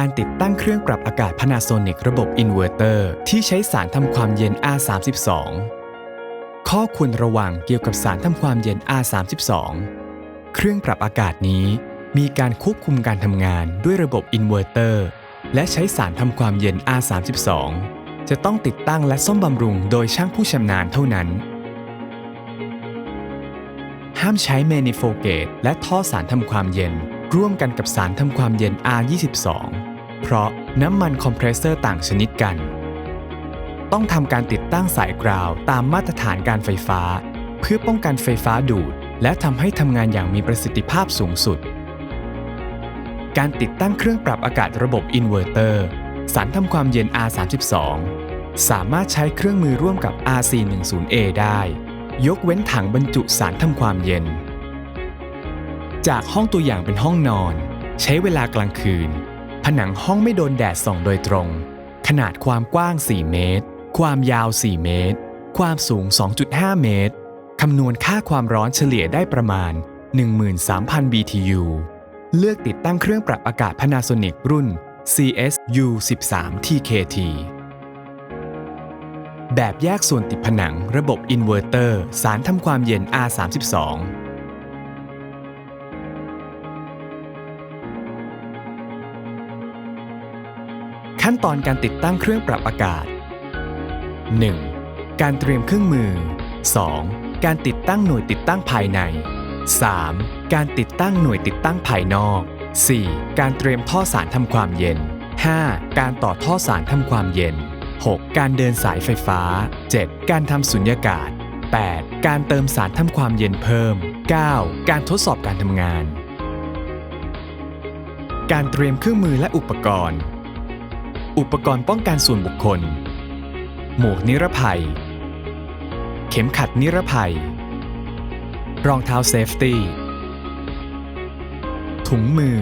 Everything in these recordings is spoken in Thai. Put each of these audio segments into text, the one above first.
การติดตั้งเครื่องปรับอากาศ Panasonic ระบบอินเวอร์เตอร์ที่ใช้สารทำความเย็น R32 ข้อควรระวังเกี่ยวกับสารทำความเย็น R32 เครื่องปรับอากาศนี้มีการควบคุมการทำงานด้วยระบบอินเวอร์เตอร์และใช้สารทำความเย็น R32 จะต้องติดตั้งและซ่อมบำรุงโดยช่างผู้ชำนาญเท่านั้น ห้ามใช้เมนิโฟเกตและท่อสารทำความเย็น ร่วมกันกับสารทำความเย็น R22 เพราะน้ำมันคอมเพรสเซอร์ต่างชนิดกัน ต้องทำการติดตั้งสายกราวตามมาตรฐานการไฟฟ้า เพื่อป้องกันไฟฟ้าดูด และทำให้ทำงานอย่างมีประสิทธิภาพสูงสุด การติดตั้งเครื่องปรับอากาศระบบอินเวอร์เตอร์สารทำความเย็น R32 สามารถใช้เครื่องมือร่วมกับ RC10A ได้ ยกเว้นถังบรรจุสารทำความเย็น จากห้องตัวอย่างเป็นห้องนอน ใช้เวลากลางคืน ผนังห้องไม่โดนแดดส่องโดยตรง ขนาดความกว้าง 4 เมตร ความยาว 4 เมตร ความสูง 2.5 เมตร คำนวณค่าความร้อนเฉลี่ยได้ประมาณ 13,000 BTU เลือกติดตั้งเครื่องปรับอากาศ Panasonic รุ่น CSU13 TKT แบบแยกส่วนติดผนังระบบอินเวอร์เตอร์ สารทำความเย็น R32 ขั้นตอนการติดตั้งเครื่องปรับอากาศ 1. การเตรียมเครื่องมือ 2. การติดตั้งหน่วยติดตั้งภายใน 3. การติดตั้งหน่วยติดตั้งภายนอก 4. การเตรียมท่อสารทำความเย็น 5. การต่อท่อสารทำความเย็น 6. การเดินสายไฟฟ้า 7. การทำสุญญากาศ 8. การเติมสารทำความเย็นเพิ่ม 9. การทดสอบการทำงาน การเตรียมเครื่องมือและอุปกรณ์ อุปกรณ์ป้องกันส่วนบุคคล หมวกนิรภัย เข็มขัดนิรภัย รองเท้าเซฟตี้ ถุงมือ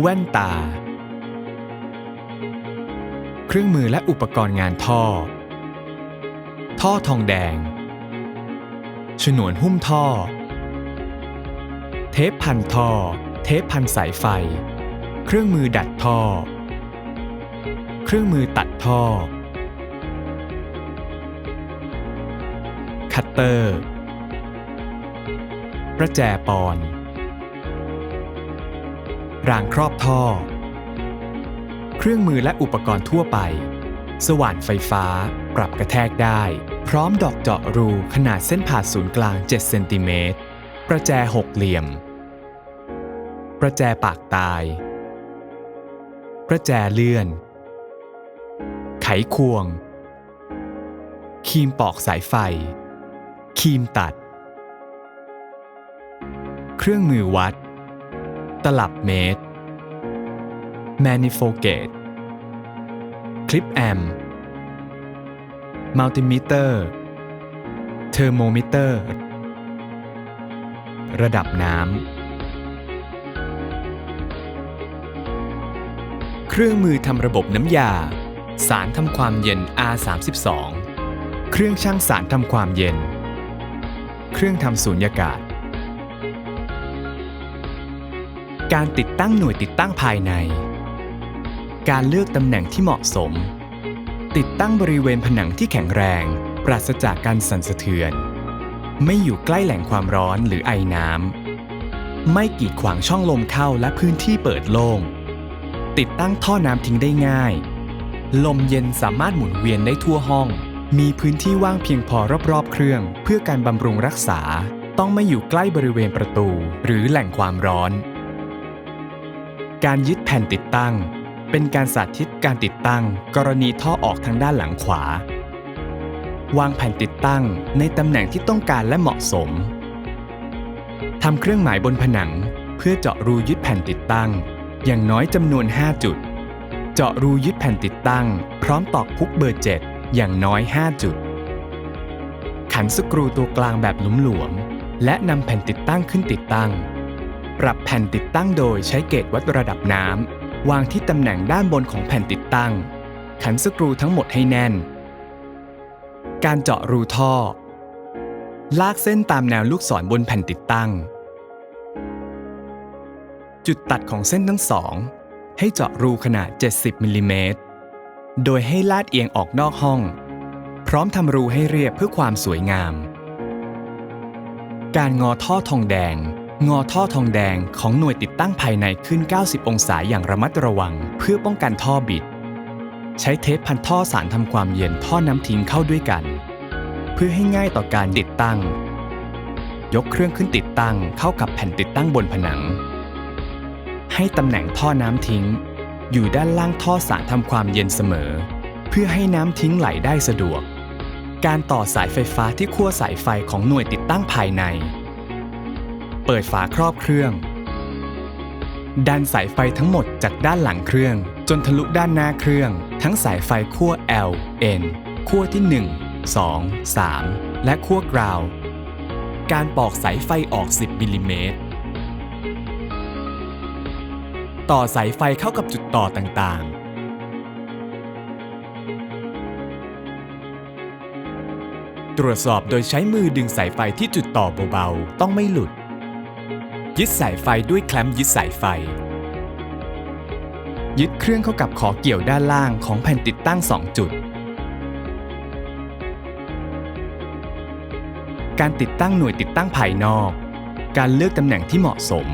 แว่นตา เครื่องมือและอุปกรณ์งานท่อ ท่อทองแดง ฉนวนหุ้มท่อ เทปพันท่อ เทปพันสายไฟ เครื่องมือดัดท่อ เครื่องมือตัดท่อ คัตเตอร์ ประแจปอน รางครอบท่อ เครื่องมือและอุปกรณ์ทั่วไป สว่านไฟฟ้าปรับกระแทกได้ พร้อมดอกเจาะรูขนาดเส้นผ่าศูนย์กลาง 7 เซนติเมตร ประแจหกเหลี่ยม ประแจปากตาย ประแจเลื่อน ไขควง ครีมปอกสายไฟ ครีมตัด เครื่องมือวัด ตลับเมตร Manifold Gauge คลิปแอมมัลติมิเตอร์ เทอร์โมมิเตอร์ ระดับน้ำเครื่องมือทำระบบน้ำยา สารทำความเย็น R32 เครื่องช่างสารทำความเย็น เครื่องทำสูญญากาศ การติดตั้งหน่วยติดตั้งภายใน การเลือกตำแหน่งที่เหมาะสม ติดตั้งบริเวณผนังที่แข็งแรง ปราศจากการสั่นสะเทือน ไม่อยู่ใกล้แหล่งความร้อนหรือไอน้ำ ไม่กีดขวางช่องลมเข้าและพื้นที่เปิดโล่ง ติดตั้งท่อน้ำทิ้งได้ง่าย ลมเย็นสามารถหมุนเวียนได้ทั่วห้อง มีพื้นที่ว่างเพียงพอรอบๆ เครื่อง เพื่อการบำรุงรักษา ต้องไม่อยู่ใกล้บริเวณประตู หรือแหล่งความร้อน การยึดแผ่นติดตั้ง เป็นการสาธิตการติดตั้ง กรณีท่อออกทางด้านหลังขวา วางแผ่นติดตั้งในตำแหน่งที่ต้องการและเหมาะสมทำเครื่องหมายบนผนัง เพื่อเจาะรูยึดแผ่นติดตั้ง อย่างน้อยจำนวน 5 จุด เจาะรูยึดแผ่นติดตั้ง พร้อมตอกพุกเบอร์ 7 อย่างน้อย 5 จุด ขันสกรูตัวกลางแบบหลวมๆและนำแผ่นติดตั้งขึ้นติดตั้ง ปรับแผ่นติดตั้งโดยใช้เกจวัดระดับน้ำวางที่ตำแหน่งด้านบนของแผ่นติดตั้ง ขันสกรูทั้งหมดให้แน่น การเจาะรูท่อ ลากเส้นตามแนวลูกศรบนแผ่นติดตั้ง จุดตัดของเส้นทั้งสอง ให้เจาะรูขนาด 70มิลลิเมตร โดยให้ลาดเอียงออกนอกห้อง พร้อมทำรูให้เรียบเพื่อความสวยงาม การงอท่อทองแดง งอท่อทองแดงของหน่วยติดตั้งภายในขึ้น 90 องศาอย่างระมัดระวัง เพื่อป้องกันท่อบิด ใช้เทปพันท่อสารทำความเย็นท่อน้ำทิ้งเข้าด้วยกัน เพื่อให้ง่ายต่อการติดตั้ง ยกเครื่องขึ้นติดตั้งเข้ากับแผ่นติดตั้งบนผนัง ให้ตำแหน่งท่อน้ำทิ้ง อยู่ด้านล่างท่อสารทำความเย็นเสมอ เพื่อให้น้ำทิ้งไหลได้สะดวก การต่อสายไฟฟ้าที่ขั้วสายไฟของหน่วยติดตั้งภายใน เปิดฝาครอบเครื่อง ดันสายไฟทั้งหมดจากด้านหลังเครื่อง จนทะลุด้านหน้าเครื่อง ทั้งสายไฟขั้ว L N ขั้วที่ 1 2 3 และขั้วกราว การปอกสายไฟออก 10มิลลิเมตร ต่อสายไฟเข้ากับจุดต่อต่างๆตรวจสอบโดยใช้มือดึงสายไฟที่จุดต่อเบาๆ ต้องไม่หลุด ยึดสายไฟด้วยแคลมยึดสายไฟ ยึดเครื่องเข้ากับขอเกี่ยวด้านล่างของแผ่นติดตั้ง 2 จุด การติดตั้งหน่วยติดตั้งภายนอก การเลือกตำแหน่งที่เหมาะสม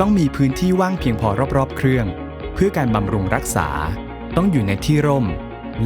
ต้องมีพื้นที่ว่างเพียงพอรอบๆ เครื่อง เพื่อการบำรุงรักษา ต้องอยู่ในที่ร่ม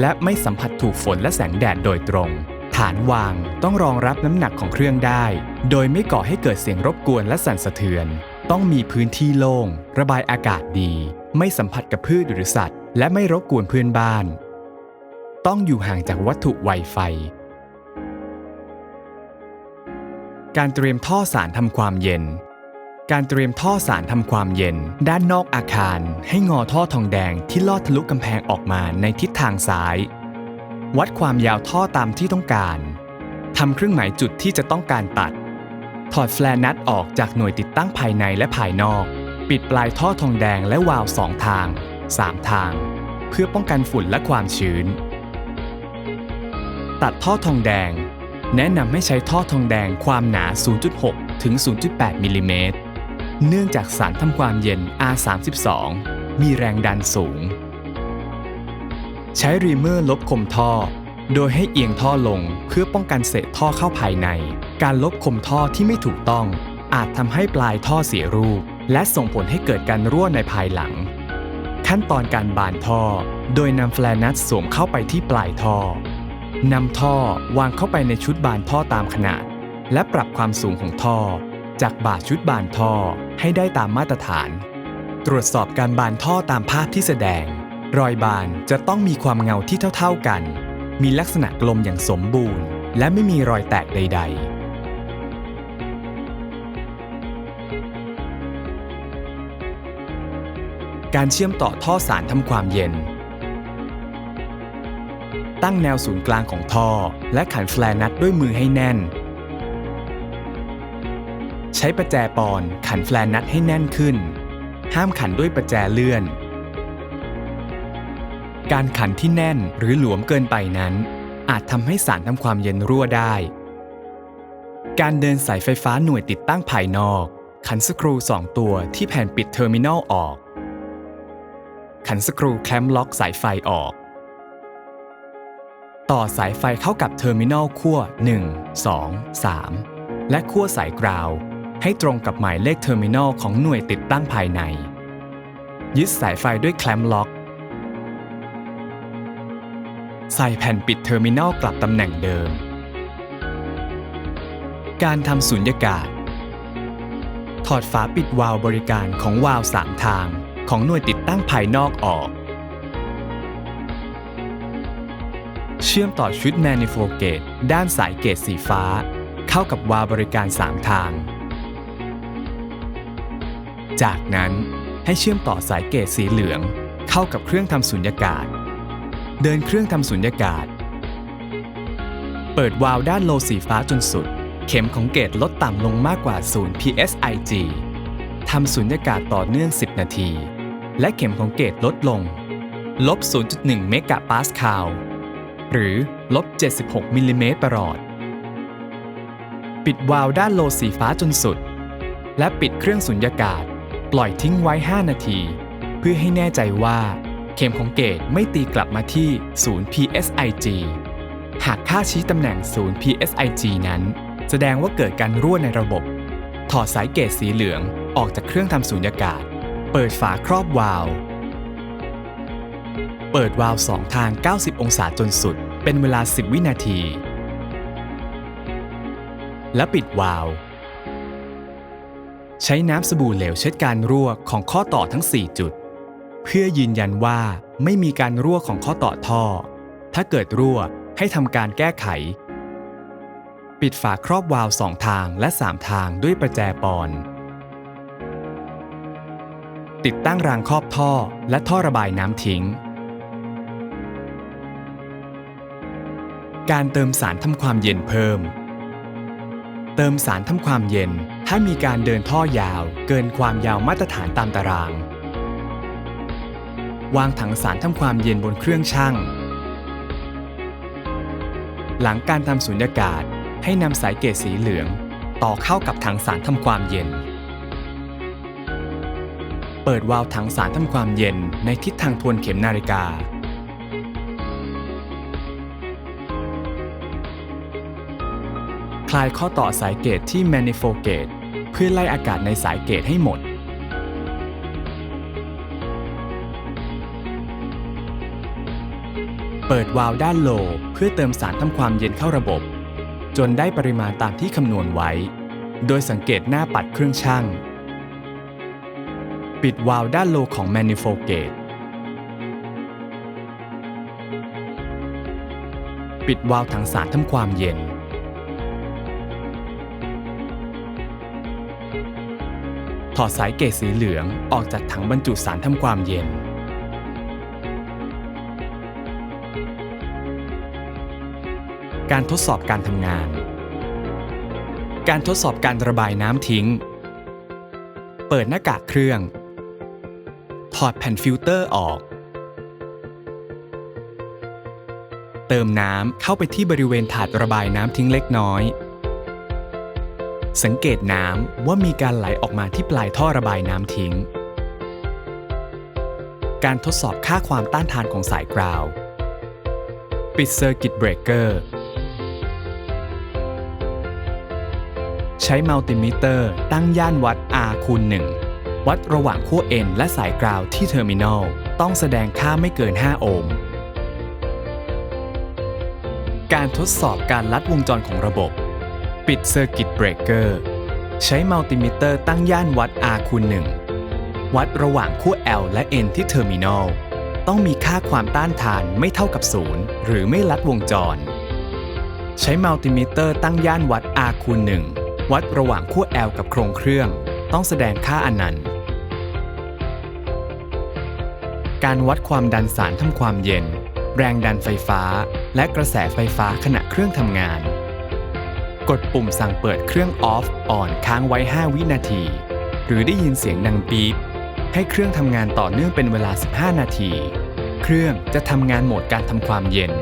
และไม่สัมผัสถูกฝนและแสงแดดโดยตรง ฐานวางต้องรองรับน้ำหนักของเครื่องได้ โดยไม่ก่อให้เกิดเสียงรบกวนและสั่นสะเทือน ต้องมีพื้นที่โล่ง ระบายอากาศดี ไม่สัมผัสกับพืชหรือสัตว์ และไม่รบกวนเพื่อนบ้าน ต้องอยู่ห่างจากวัตถุไวไฟการเตรียมท่อสารทำความเย็น การเตรียมท่อสารทำความเย็น ด้านนอกอาคาร ให้งอท่อทองแดงที่ลอดทะลุกำแพงออกมาในทิศทางซ้าย วัดความยาวท่อตามที่ต้องการทำเครื่องหมายจุดที่จะต้องการตัด ถอดแฟลนัทออกจากหน่วยติดตั้งภายในและภายนอก ปิดปลายท่อทองแดงและวาล์วสองทาง 3 ทาง เพื่อป้องกันฝุ่นและความชื้น ตัดท่อทองแดง แนะนำให้ใช้ท่อทองแดงความหนา 0.6 ถึง 0.8 มิลลิเมตร เนื่องจากสารทำความเย็น R32 มีแรงดันสูง ใช้รีเมอร์ลบคมท่อ โดยให้เอียงท่อลงเพื่อป้องกันเศษท่อเข้าภายใน การลบคมท่อที่ไม่ถูกต้อง อาจทำให้ปลายท่อเสียรูป และส่งผลให้เกิดการรั่วในภายหลัง ขั้นตอนการบานท่อ โดยนำแฟลนัทสวมเข้าไปที่ปลายท่อนำท่อวางเข้าไปในชุดบานท่อตามขนาด และปรับความสูงของท่อ จากบาดชุดบานท่อให้ได้ตามมาตรฐาน ตรวจสอบการบานท่อตามภาพที่แสดง รอยบานจะต้องมีความเงาที่เท่าๆกัน มีลักษณะกลมอย่างสมบูรณ์ และไม่มีรอยแตกใด ๆการเชื่อมต่อท่อสารทำความเย็น ตั้งแนวศูนย์กลางของท่อ และขันแฟลนัทด้วยมือให้แน่น ใช้ประแจปอนขันแฟลนัทให้แน่นขึ้น ห้ามขันด้วยประแจเลื่อน การขันที่แน่นหรือหลวมเกินไปนั้น อาจทำให้สารทำความเย็นรั่วได้ การเดินสายไฟฟ้าหน่วยติดตั้งภายนอก ขันสกรู 2 ตัวที่แผ่นปิดเทอร์มินอลออก ขันสกรูแคลมล็อกสายไฟออก ต่อสายไฟเข้ากับเทอร์มินอลขั้ว 1 2 3และขั้วสายกราว ให้ตรงกับหมายเลขเทอร์มินอลของหน่วยติดตั้งภายใน ยึดสายไฟด้วยแคลมล็อก ใส่แผ่นปิดเทอร์มินอลกลับตำแหน่งเดิม การทำสุญญากาศ ถอดฝาปิดวาล์วบริการของวาล์วสามทางของหน่วยติดตั้งภายนอกออก เชื่อมต่อชุดแมนิโฟเกตด้านสายเกตสีฟ้า เข้ากับวาล์วบริการ3ทาง จากนั้นให้เชื่อมต่อสายเกตสีเหลืองเข้ากับเครื่องทำสุญญากาศ เดินเครื่องทำสุญญากาศ เปิดวาล์วด้านโลสีฟ้าจนสุด เข็มของเกตลดต่ำลงมากกว่า0 psig ทำสุญญากาศต่อเนื่อง 10 นาที และเข็มของเกตลดลง ลบ 0.1 เมกะปาสคาล หรือลบ 76 มิลลิเมตรประหลอด ปิดวาล์วด้านโลสีฟ้าจนสุด และปิดเครื่องสุญญากาศ ปล่อยทิ้งไว้ 5 นาที เพื่อให้แน่ใจว่า เข็มของเกตไม่ตีกลับมาที่ศูนย์ PSIG หากค่าชี้ตำแหน่งศูนย์ PSIG นั้น แสดงว่าเกิดการรั่วในระบบ ถอดสายเกตสีเหลืองออกจากเครื่องทำสูญญากาศ เปิดฝาครอบวาล์วเปิดวาล์วสองทาง 90 องศาจนสุด เป็นเวลา 10 วินาที และปิดวาล์ว ใช้น้ำสบู่เหลวเช็ดการรั่วของข้อต่อทั้ง 4 จุด เพื่อยืนยันว่าไม่มีการรั่วของข้อต่อท่อ ถ้าเกิดรั่วให้ทำการแก้ไข ปิดฝาครอบวาล์วสองทางและ 3 ทางด้วยประแจปอน ติดตั้งรางครอบท่อและท่อระบายน้ำทิ้ง การเติมสารทำความเย็นเพิ่ม เติมสารทำความเย็น ถ้ามีการเดินท่อยาว เกินความยาวมาตรฐานตามตาราง วางถังสารทำความเย็นบนเครื่องชั่ง หลังการทำสุญญากาศให้นำสายเกจสีเหลือง ต่อเข้ากับถังสารทำความเย็น เปิดวาล์วถังสารทำความเย็นในทิศทางทวนเข็มนาฬิกา คลายข้อต่อสายเกตที่ manifold gate เพื่อไล่อากาศในสายเกตให้หมด เปิดวาล์วด้านโลเพื่อเติมสารทำความเย็นเข้าระบบ จนได้ปริมาณตามที่คำนวณไว้ โดยสังเกตหน้าปัดเครื่องช่างปิดวาล์วด้านโลของ manifold gate ปิดวาล์วถังสารทำความเย็น ถอดสายเกจสีเหลืองออกจากถังบรรจุสารทำความเย็น การทดสอบการทำงาน การทดสอบการระบายน้ำทิ้ง เปิดหน้ากากเครื่อง ถอดแผ่นฟิลเตอร์ออก เติมน้ำเข้าไปที่บริเวณถาดระบายน้ำทิ้งเล็กน้อย สังเกตน้ำว่ามีการไหลออกมาที่ปลายท่อระบายน้ำทิ้ง การทดสอบค่าความต้านทานของสายกราว ปิดเซอร์กิตเบรกเกอร์ ใช้มัลติมิเตอร์ ตั้งย่านวัด R คูณ1วัดระหว่างขั้ว N และสายกราวที่เทอร์มินอล ต้องแสดงค่าไม่เกิน 5 โอห์ม การทดสอบการลัดวงจรของระบบ ปิดเซอร์กิตเบรกเกอร์ใช้มัลติมิเตอร์ตั้งย่านวัด R คูณ1วัดระหว่างขั้ว L และ N ที่เทอร์มินอลต้องมีค่าความต้านทานไม่เท่ากับศูนย์หรือไม่ลัดวงจร ใช้มัลติมิเตอร์ตั้งย่านวัด R คูณ1วัดระหว่างขั้ว L กับโครงเครื่อง ต้องแสดงค่าอนันต์ การวัดความดันสารทำความเย็น แรงดันไฟฟ้า และกระแสไฟฟ้าขณะเครื่องทำงาน กดปุ่มสั่งเปิดเครื่อง off on ค้างไว้ 5 วินาที หรือได้ยินเสียงดังปี๊บให้เครื่องทำงานต่อเนื่องเป็นเวลา 15 นาที เครื่องจะทำงานโหมดการทำความเย็น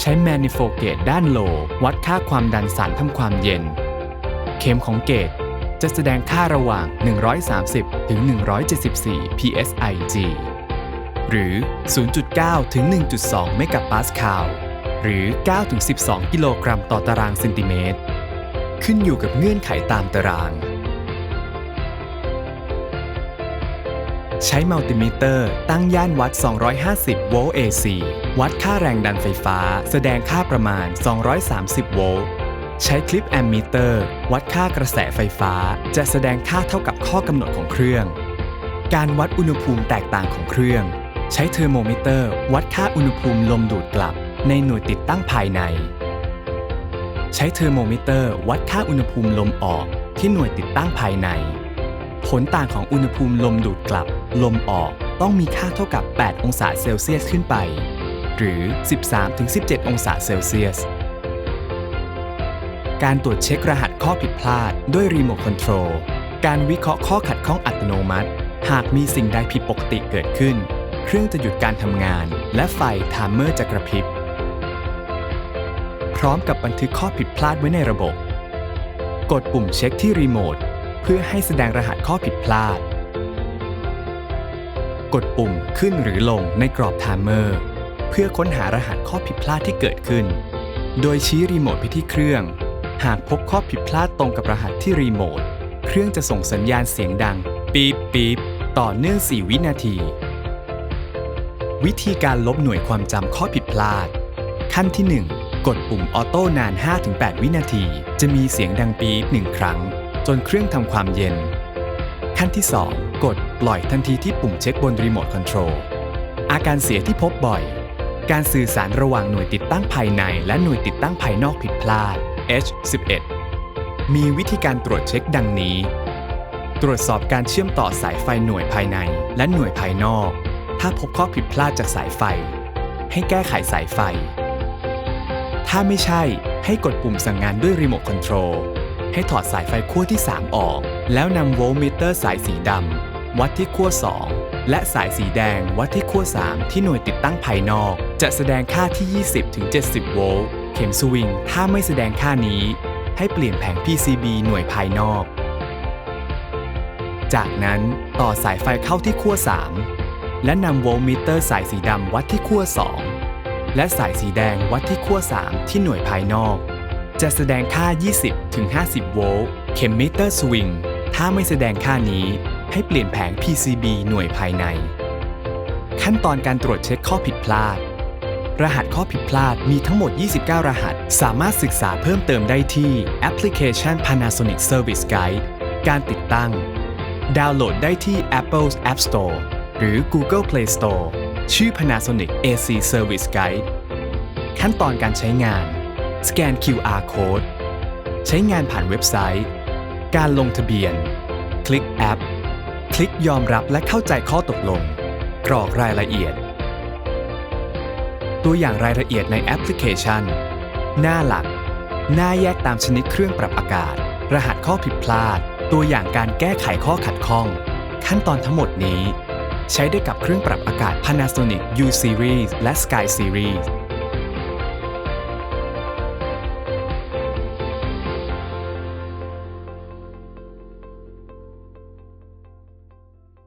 ใช้ manifold gate ด้านโล วัดค่าความดันสารทำความเย็น เข็มของเกตจะแสดงค่าระหว่าง 130 ถึง 174 psig หรือ 0.9 ถึง 1.2 เมกะปาสคาล หรือ 9-12 กิโลกรัมต่อตารางเซนติเมตร ขึ้นอยู่กับเงื่อนไขตามตาราง ใช้มัลติมิเตอร์ ตั้งย่านวัด 250 โวลต์ AC วัดค่าแรงดันไฟฟ้า แสดงค่าประมาณ 230 โวลต์ใช้คลิปแอมมิเตอร์ วัดค่ากระแสไฟฟ้า จะแสดงค่าเท่ากับข้อกำหนดของเครื่อง การวัดอุณหภูมิแตกต่างของเครื่อง ใช้เทอร์โมมิเตอร์ วัดค่าอุณหภูมิลมดูดกลับ ในหน่วยติดตั้งภายใน ใช้เทอร์โมมิเตอร์ วัดค่าอุณหภูมิลมออกที่หน่วยติดตั้งภายใน ผลต่างของอุณหภูมิลมดูดกลับ ลมออกต้องมีค่าเท่ากับ 8 องศาเซลเซียสขึ้นไป หรือ 13-17 องศาเซลเซียส การตรวจเช็ครหัสข้อผิดพลาดด้วยรีโมทคอนโทรลการวิเคราะห์ข้อขัดข้องอัตโนมัติ หากมีสิ่งใดผิดปกติเกิดขึ้น เครื่องจะหยุดการทำงาน และไฟไทม์เมอร์จะกระพริบ ร้อมกับบันทึกข้อผิดพลาดไว้ในระบบ กดปุ่มเช็คที่รีโมทเพื่อให้แสดงรหัสข้อผิดพลาด กดปุ่มขึ้นหรือลงในกรอบไทม์เมอร์เพื่อค้นหารหัสข้อผิดพลาดที่เกิดขึ้น โดยชี้รีโมทไปที่เครื่อง หากพบข้อผิดพลาดตรงกับรหัสที่รีโมทเครื่องจะส่งสัญญาณเสียงดัง ปี๊บปี๊บต่อเนื่อง 4 วินาที วิธีการลบหน่วยความจำข้อผิดพลาด ขั้นที่ 1 กดปุ่มออโต้นาน 5-8 วินาที จะมีเสียงดังปี๊บหนึ่งครั้ง จนเครื่องทำความเย็น ขั้นที่ 2 กดปล่อยทันทีที่ปุ่มเช็คบนรีโมทคอนโทรลอาการเสียที่พบบ่อย การสื่อสารระหว่างหน่วยติดตั้งภายใน และหน่วยติดตั้งภายนอกผิดพลาด H11 มีวิธีการตรวจเช็คดังนี้ ตรวจสอบการเชื่อมต่อสายไฟหน่วยภายในและหน่วยภายนอก ถ้าพบข้อผิดพลาดจากสายไฟ ให้แก้ไขสายไฟ ถ้าไม่ใช่ให้กดปุ่มสั่งงานด้วยรีโมทคอนโทรลให้ถอดสายไฟขั้วที่ 3 ออก แล้วนำโวลต์มิเตอร์สายสีดำวัดที่ขั้ว 2 และสายสีแดงวัดที่ขั้ว 3 ที่หน่วยติดตั้งภายนอก จะแสดงค่าที่ 20-70 โวลต์เข็มสวิงถ้าไม่แสดงค่านี้ ให้เปลี่ยนแผง PCB หน่วยภายนอก จากนั้นต่อสายไฟเข้าที่ขั้ว 3 และนำโวลต์มิเตอร์สายสีดำวัดที่ขั้ว 2 และสายสีแดงวัดที่ขั้ว 3 ที่หน่วยภายนอก จะแสดงค่า 20-50 โวลต์ เข็มมิเตอร์สวิง ถ้าไม่แสดงค่านี้ ให้เปลี่ยนแผง PCB หน่วยภายใน ขั้นตอนการตรวจเช็คข้อผิดพลาด รหัสข้อผิดพลาดมีทั้งหมด 29 รหัส สามารถศึกษาเพิ่มเติมได้ที่แอปพลิเคชัน Panasonic Service Guide การติดตั้ง ดาวน์โหลดได้ที่ Apple App Store หรือ Google Play Store ชื่อ Panasonic AC Service Guide ขั้นตอนการใช้งาน สแกน QR Code ใช้งานผ่านเว็บไซต์ การลงทะเบียน คลิกแอป คลิกยอมรับและเข้าใจข้อตกลง กรอกรายละเอียด ตัวอย่างรายละเอียดในแอปพลิเคชัน หน้าหลัก หน้าแยกตามชนิดเครื่องปรับอากาศ รหัสข้อผิดพลาด ตัวอย่างการแก้ไขข้อขัดข้อง ขั้นตอนทั้งหมดนี้ ใช้ได้กับเครื่องปรับอากาศ Panasonic U Series และ Sky Series